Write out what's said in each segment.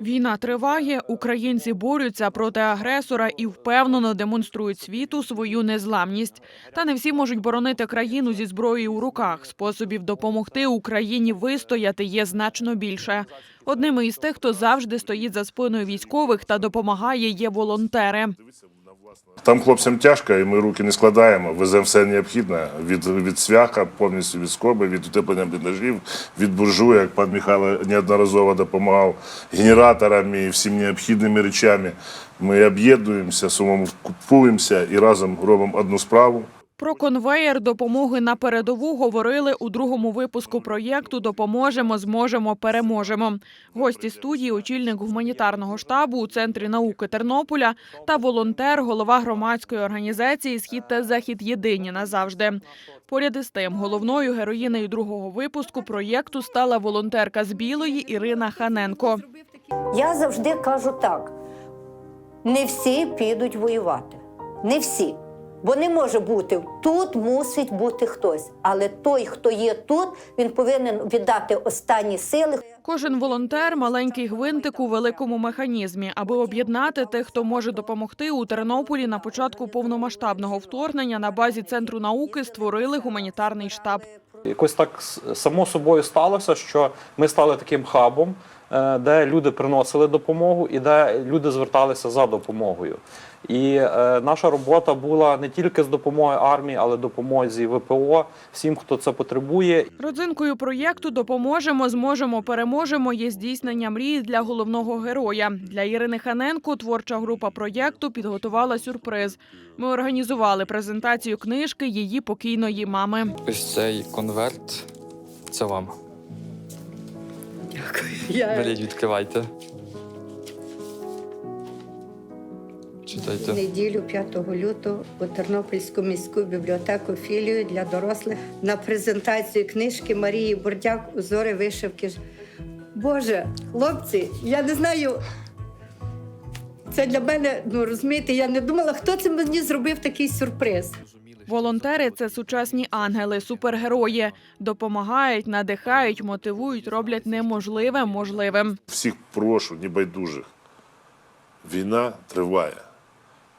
Війна триває. Українці борються проти агресора і впевнено демонструють світу свою незламність. Та не всі можуть боронити країну зі зброєю у руках. Способів допомогти Україні вистояти є значно більше. Одними із тих, хто завжди стоїть за спиною військових та допомагає, є волонтери. Там хлопцям тяжко, і ми руки не складаємо. Веземо все необхідне від, від свяха, повністю від скоби, від утеплення бліндажів, від буржуя, як пан Михайло неодноразово допомагав генераторами і всім необхідними речами. Ми об'єднуємося, сумом купуємося і разом робимо одну справу. Про конвеєр допомоги на передову говорили у другому випуску проєкту Допоможемо, зможемо, переможемо. Гості студії, очільник гуманітарного штабу у центрі науки Тернополя та волонтер, голова громадської організації Схід та захід єдині назавжди. Поряд із тим, головною героїнею другого випуску проєкту стала волонтерка з Білої Ірина Ханенко. Я завжди кажу так: не всі підуть воювати. Не всі. Бо не може бути тут, мусить бути хтось. Але той, хто є тут, він повинен віддати останні сили. Кожен волонтер маленький гвинтик у великому механізмі, аби об'єднати тих, хто може допомогти у Тернополі на початку повномасштабного вторгнення на базі центру науки створили гуманітарний штаб. Якось так само собою сталося, що ми стали таким хабом, де люди приносили допомогу і де люди зверталися за допомогою. І е, наша робота була не тільки з допомогою армії, але допомозі ВПО, всім, хто це потребує. Родзинкою проєкту Допоможемо, зможемо, переможемо є здійснення мрії для головного героя. Для Ірини Ханенко творча група проєкту підготувала сюрприз. Ми організували презентацію книжки її покійної мами. Ось цей конверт. Це вам. Я... Беріть, відкривайте. В Читайте. неділю 5 лютого у Тернопільську міську бібліотеку філію для дорослих на презентацію книжки Марії Бурдяк Узори вишивки. Боже, хлопці, я не знаю. Це для мене, ну розумієте, я не думала, хто це мені зробив такий сюрприз. Волонтери це сучасні ангели, супергерої. Допомагають, надихають, мотивують, роблять неможливе можливим. Всіх прошу, небайдужих. Війна триває.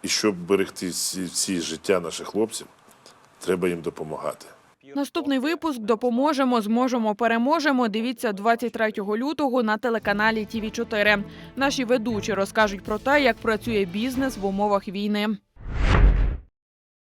І щоб берегти всі, всі життя наших хлопців, треба їм допомагати. Наступний випуск допоможемо, зможемо, переможемо. Дивіться 23 лютого на телеканалі ТІВІ 4 Наші ведучі розкажуть про те, як працює бізнес в умовах війни.